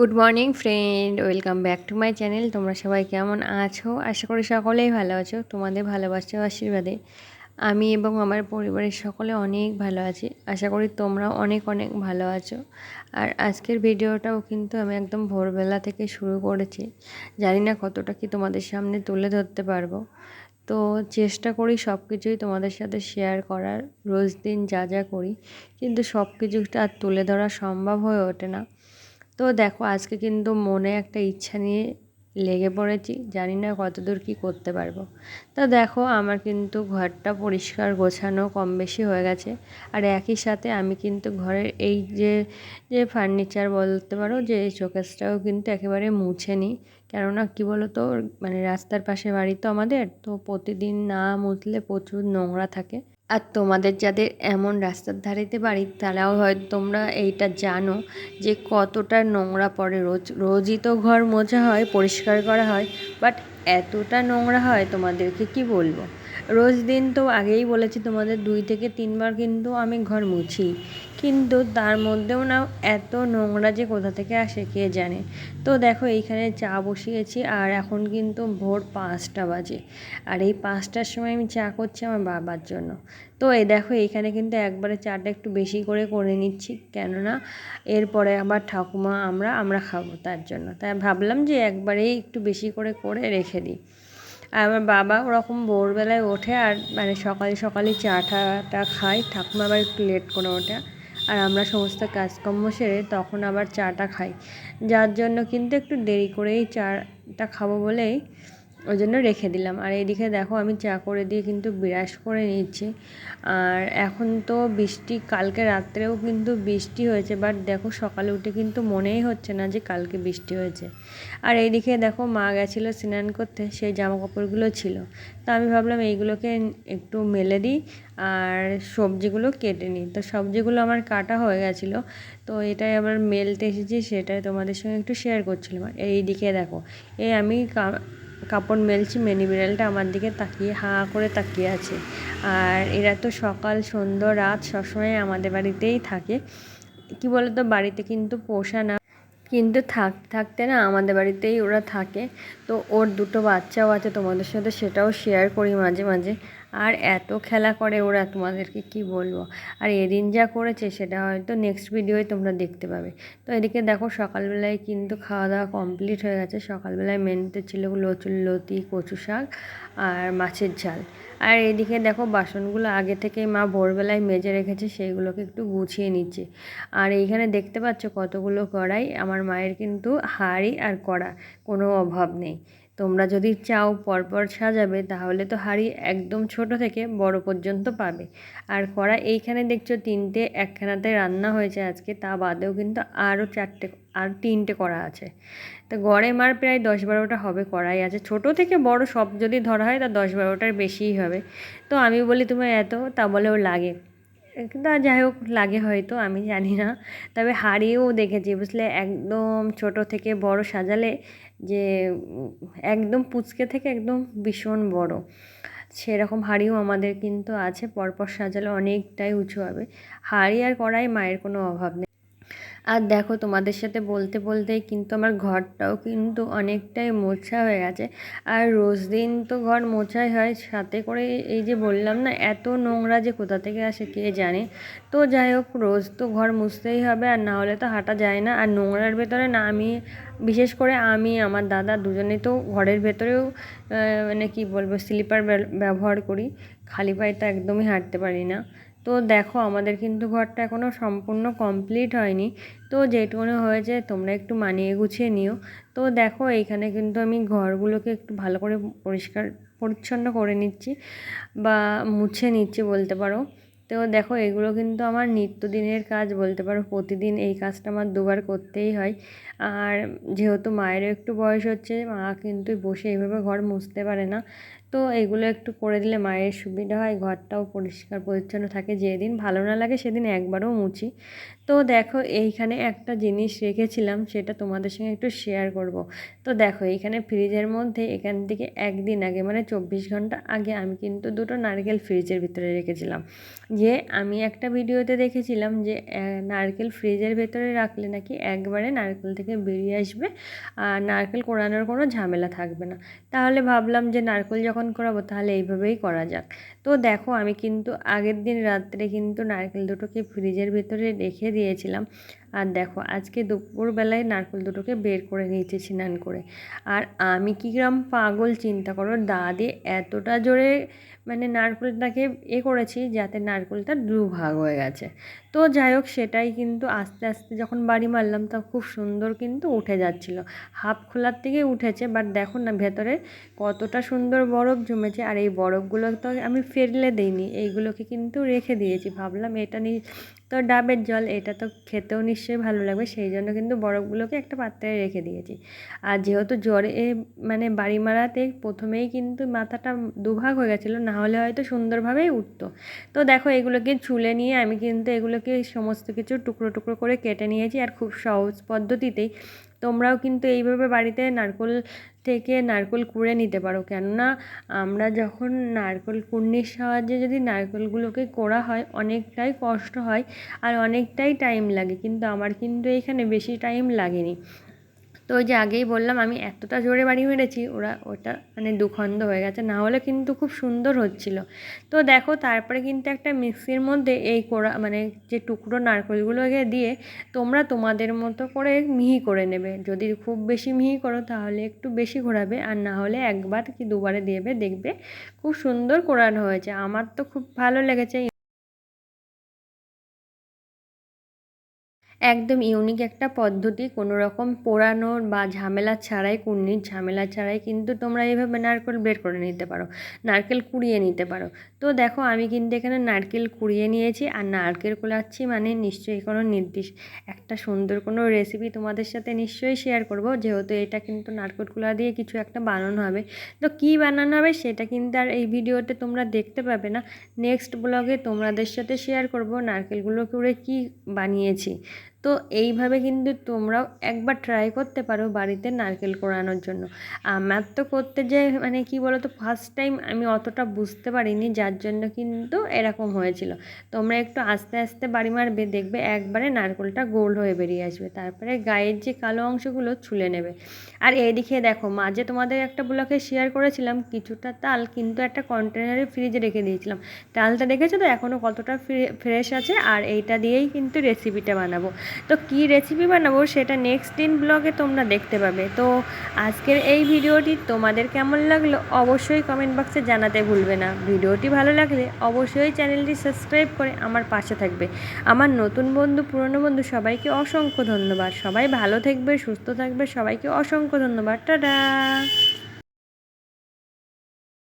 Good morning friend welcome back to my channel তোমরা সবাই কেমন আছো? আশা করি সকলেই ভালো আছো। তোমাদের ভালোবাসা আশীর্বাদে। আমি এবং আমার পরিবারের সকলে অনেক ভালো আছি। আশা করি তোমরাও অনেক অনেক ভালো আছো। আর আজকের ভিডিওটাও কিন্তু আমি একদম ভোরবেলা থেকে শুরু করেছি। জানি না কতটা কি তোমাদের সামনে তুলে ধরতে পারব। তো চেষ্টা করি সব কিছুই তোমাদের সাথে শেয়ার করার। রোজ দিন যা যা করি। কিন্তু সব কিছুটা আর তুলে ধরা সম্ভব হয়ে ওঠে না। তো দেখো, আজকে কিন্তু মনে একটা ইচ্ছা নিয়ে লেগে পড়েছি, জানি না কতদূর কী করতে পারব। তো দেখো, আমার কিন্তু ঘরটা পরিষ্কার গোছানো কম বেশি হয়ে গেছে। আর একই সাথে আমি কিন্তু ঘরের এই যে যে ফার্নিচার বলতে পারো, যে এই শোকেসটাও কিন্তু একেবারে মুছে নিই। কেননা কী বলো তো মানে রাস্তার পাশে বাড়ি তো আমাদের, তো প্রতিদিন না মুছলে প্রচুর নোংরা থাকে। আর তোমাদের যাদের এমন রাস্তার ধারেতে বাড়ি, তারাও হয়তো তোমরা এইটা জানো যে কতটা নোংরা পড়ে। রোজ, রোজই তো ঘর মোছা হয়, পরিষ্কার করা হয় বাট এতটা নোংরা হয় তোমাদেরকে কি বলব? রোজ দিন তো আগেই বলেছি তোমাদের দুই থেকে তিনবার কিন্তু আমি ঘর মুছি। কিন্তু তার মধ্যেও না এত নোংরা যে কোথা থেকে আসে কে জানে। তো দেখো এইখানে চা বসিয়েছি আর এখন কিন্তু ভোর পাঁচটা বাজে। আর এই পাঁচটার সময় আমি চা করছি আমার বাবার জন্য। তো এই দেখো এইখানে কিন্তু একবারে চাটা একটু বেশি করে করে নিচ্ছি। কেননা এরপরে আবার ঠাকুমা, আমরা আমরা খাব তার জন্য। তাই ভাবলাম যে একবারেই একটু বেশি করে করে রেখে দিই। আর আমার বাবা ওরকম ভোরবেলায় ওঠে আর মানে সকালে সকালে টাটা খায়। ঠাকুমা আবার একটু লেট করে ওঠে আর আমরা সমস্ত কাজকর্ম সেরে তখন আবার চাটা খাই। যার জন্য কিন্তু একটু দেরি করেই চাটা খাব বলেই ওই জন্য রেখে দিলাম। আর এইদিকে দেখো আমি চা করে দিয়ে কিন্তু বিরাস করে নিচ্ছি। আর এখন তো বৃষ্টি, কালকে রাত্রেও কিন্তু বৃষ্টি হয়েছে বাট দেখো সকালে উঠে কিন্তু মনেই হচ্ছে না যে কালকে বৃষ্টি হয়েছে। আর এইদিকে দেখো মা গেছিল স্নান করতে, সেই জামা কাপড়গুলো ছিল। তো আমি ভাবলাম এইগুলোকে একটু মেলে দিই আর সবজিগুলো কেটে নিই। তো সবজিগুলো আমার কাটা হয়ে গেছিল, তো এটাই আবার মেলতে এসেছি, সেটাই তোমাদের সঙ্গে একটু শেয়ার করছিলাম। আর এইদিকে দেখো, এই আমি কাপড় মেলছি, মেনি বিড়ালটা আমার দিকে তাকিয়ে হাঁ করে তাকিয়ে আছে। আর এরা তো সকাল, সন্ধ্যা, রাত সবসময় আমাদের বাড়িতেই থাকে। কি বলতো, বাড়িতে কিন্তু পোষা না। কিন্তু থাক, থাকতে না আমাদের বাড়িতেই ওরা থাকে। তো ওর দুটো বাচ্চাও আছে, তোমাদের সাথে সেটাও শেয়ার করি মাঝে মাঝে। আর এত খেলা করে ওরা, তোমাদেরকে কি বলব? আর এদিন যা করেছে সেটা হয়তো নেক্সট ভিডিওয় তোমরা দেখতে পাবে। তো এদিকে দেখো সকালবেলায় কিন্তু খাওয়া দাওয়া কমপ্লিট হয়ে গেছে। সকালবেলায় মেনুতে ছিল লচুর লতি, কচু শাক আর মাছের ঝাল। আর এদিকে দেখো বাসনগুলো আগে থেকেই মা ভোরবেলায় মেজে রেখেছে সেইগুলোকে একটু গুছিয়ে নিচ্ছে। আর এইখানে দেখতে পাচ্ছ কতগুলো কড়াই, আমার মায়ের কিন্তু হাঁড়ি আর কড়া, কোনো অভাব নেই। তোমরা যদি চাও পরপর সাজাবে, তাহলে তো হাঁড়ি একদম ছোট থেকে বড় পর্যন্ত পাবে। আর কড়া এইখানে দেখছ তিনটে, একখানাতে রান্না হয়েছে আজকে, তা বাদেও কিন্তু আরও চারটে, আর তিনটে কড়া আছে। তো গড়ে মার প্রায় দশ বারোটা হবে কড়াই আছে। ছোট থেকে বড় সব যদি ধরা হয়, তা দশ বারোটার বেশিই হবে। তো আমি বলি তোমার এত, তা বলেও লাগে। কিন্তু যাই হোক, লাগে হয়তো, আমি জানি না। তবে হাড়িও দেখেছি, বুঝলে? একদম ছোট থেকে বড় সাজালে যে একদম পুচকে থেকে একদম ভীষণ বড়। সেরকম হাঁড়িও আমাদের কিন্তু আছে, পরপর সাজালে অনেকটাই উঁচু হবে। হাঁড়ি আর কড়াই মায়ের কোনো অভাব নেই। আর দেখো তোমাদের সাথে বলতে বলতে কিন্তু আমার ঘরটাও কিন্তু অনেকটাই মোছা হয়ে গেছে। আর রোজ দিন তো ঘর মোছাই হয়, সাথে করে এই যে বললাম না, এত নোংরা যে কোথা থেকে আসে কে জানে? তো যাই হোক, রোজ তো ঘর মুছতেই হবে আর না হলে তো হাঁটা যায় না। আর নোংরার ভেতরে না, আমি বিশেষ করে আমি, আমার দাদা দুজনেই তো ঘরের ভেতরেও মানে কি বলব স্লিপার ব্যবহার করি। খালি পায়ে তো একদমই হাঁটতে পারি না। তো দেখো, আমাদের কিন্তু ঘরটা এখনও সম্পূর্ণ কমপ্লিট হয়নি। তো যেটুকুনো হয়েছে তোমরা একটু মানিয়ে গুছিয়ে নিও। তো দেখো, এইখানে কিন্তু আমি ঘরগুলোকে একটু ভালো করে পরিষ্কার পরিচ্ছন্ন করে নিচ্ছি বা মুছে নিচ্ছি বলতে পারো। তো দেখো, এগুলো কিন্তু আমার নিত্যদিনের কাজ বলতে পারো। প্রতিদিন এই কাজটা আমার দুবার করতেই হয়। আর যেহেতু মায়েরও একটু বয়স হচ্ছে, মা কিন্তু বসে এইভাবে ঘর মুছতে পারে না। তো এগুলো একটু করে দিলে মায়ের সুবিধা হয়, ঘরটাও পরিষ্কার পরিচ্ছন্ন থাকে। যেদিন ভালো না লাগে সেদিন একবারও মুছি। তো দেখো এইখানে একটা জিনিস রেখেছিলাম, সেটা তোমাদের সঙ্গে একটু শেয়ার করব। তো দেখো এইখানে ফ্রিজের মধ্যে এখান থেকে একদিন আগে মানে চব্বিশ ঘণ্টা আগে আমি কিন্তু দুটো নারকেল ফ্রিজের ভিতরে রেখেছিলাম। যে আমি একটা ভিডিওতে দেখেছিলাম যে নারকেল ফ্রিজের ভেতরে রাখলে নাকি একবারে নারকেল থেকে বেরিয়ে আসবে। আর নারকেল কোড়ানোর কোনো ঝামেলা থাকবে না। তাহলে ভাবলাম যে নারকেল যখন করাবো, তাহলে এইভাবেই করা যাক। তো দেখো, আমি কিন্তু আগের দিন রাত্রে কিন্তু নারকেল দুটোকে ফ্রিজের ভেতরে রেখে দিয়েছিলাম। আর দেখো, আজকে দুপুরবেলায় নারকেল দুটোকে বের করে নিয়েছি স্নান করে। আর আমি কি গ্রাম পাগল, চিন্তা করো। দাদি এতটা জোরে মানে নারকেলটাকে এ করেছি, যাতে নারকেলটা দুভাগ হয়ে গেছে। তো যাই হোক, সেটাই কিন্তু আস্তে আস্তে যখন বাড়ি মারলাম তা খুব সুন্দর কিন্তু উঠে যাচ্ছিল। হাফ খোলার থেকে উঠেছে বাট দেখো না ভেতরে কতটা সুন্দর বরফ জমেছে। আর এই বরফগুলো তো আমি ফেললে দিইনি, এইগুলোকে কিন্তু রেখে দিয়েছি। ভাবলাম এটা নিয়ে তো ডাবের জল, এটা তো খেতেও নিশ্চয়ই ভালো লাগবে, সেই জন্য কিন্তু বরফগুলোকে একটা পাত্রে রেখে দিয়েছি। আর যেহেতু জ্বরে মানে বাড়ি মারাতে প্রথমেই কিন্তু মাথাটা দুভাগ হয়ে গেছিল, না হলে হয়তো সুন্দরভাবেই উঠতো। তো দেখো, এগুলোকে ছুলে নিয়ে আমি কিন্তু এগুলোকে সমস্ত কিছু টুকরো টুকরো করে কেটে নিয়েছি, আর খুব সহজ পদ্ধতিতেই। তোমরাও কিন্তু এইভাবে বাড়িতে নারকোল থেকে নারকোল কুড়ে নিতে পারো। কেননা আমরা যখন নারকোল কুড়নির সাহায্যে যদি নারকোলগুলোকে কোড়া হয়, অনেকটাই কষ্ট হয় আর অনেকটাই টাইম লাগে। কিন্তু আমার কিন্তু এখানে বেশি টাইম লাগেনি। তো ওই যে আগেই বললাম, আমি এতটা জোরে বাড়ি মেরেছি ওরা ওটা মানে দুখণ্ড হয়ে গেছে। না হলে কিন্তু খুব সুন্দর হচ্ছিল। তো দেখো, তারপরে কিন্তু একটা মিক্সির মধ্যে এই কোড়া মানে যে টুকরো নারকেলগুলোকে দিয়ে তোমরা তোমাদের মতো করে মিহি করে নেবে। যদি খুব বেশি মিহি করো, তাহলে একটু বেশি ঘোরাবে। আর না হলে একবার কি দুবারে দেবে, দেখবে খুব সুন্দর কোরানো হয়েছে। আমার তো খুব ভালো লেগেছে। একদম ইউনিক একটা পদ্ধতি। কোনো রকম পোড়ানোর বা ঝামেলা ছাড়াই, কুর্নির ঝামেলা ছাড়াই কিন্তু তোমরা এইভাবে নারকেল বের করে নিতে পারো। নারকেল কুড়িয়ে নিতে পারো। তো দেখো, আমি কিন্তু এখানে নারকেল কুড়িয়ে নিয়েছি। আর নারকেল কুড়াচ্ছি মানে নিশ্চয়ই কোনো নির্দিষ্ট একটা সুন্দর কোনো রেসিপি তোমাদের সাথে নিশ্চয়ই শেয়ার করব। যেহেতু এটা কিন্তু নারকেল কুড়া দিয়ে কিছু একটা বানানো হবে। তো কী বানানো হবে সেটা কিন্তু আর এই ভিডিওতে তোমরা দেখতে পাবে না। নেক্সট ব্লগে তোমাদের সাথে শেয়ার করব নারকেলগুলো করে কী বানিয়েছি। তো এইভাবে কিন্তু তোমরাও একবার ট্রাই করতে পারো বাড়িতে নারকেল কোড়ানোর জন্য। আমার তো করতে যে মানে কি বলো তো ফার্স্ট টাইম আমি অতটা বুঝতে পারিনি, যার জন্য কিন্তু এরকম হয়েছিল। তোমরা একটু আস্তে আস্তে বাড়ি মারবে, দেখবে একবারে নারকেলটা গোল হয়ে বেরিয়ে আসবে। তারপরে গায়ের যে কালো অংশগুলো ছুলে নেবে। আর এইদিকে দেখো, মাঝে তোমাদের একটা ব্লকে শেয়ার করেছিলাম, কিছুটা তাল কিন্তু একটা কন্টেনারে ফ্রিজে রেখে দিয়েছিলাম। তালটা দেখেছ তো? এখনও কতটা ফ্রেশ আছে। আর এইটা দিয়েই কিন্তু রেসিপিটা বানাবো। তো কী রেসিপি বানাবো সেটা নেক্সট দিন ব্লগে তোমরা দেখতে পাবে। তো আজকের এই ভিডিওটি তোমাদের কেমন লাগল অবশ্যই কমেন্ট বক্সে জানাতে ভুলবে না। ভিডিওটি ভালো লাগলে অবশ্যই চ্যানেলটি সাবস্ক্রাইব করে আমার পাশে থাকবে। আমার নতুন বন্ধু, পুরনো বন্ধু, সবাইকে অসংখ্য ধন্যবাদ। সবাই ভালো থাকবে, সুস্থ থাকবে, সবাইকে অসংখ্য ধন্যবাদ। টাটা!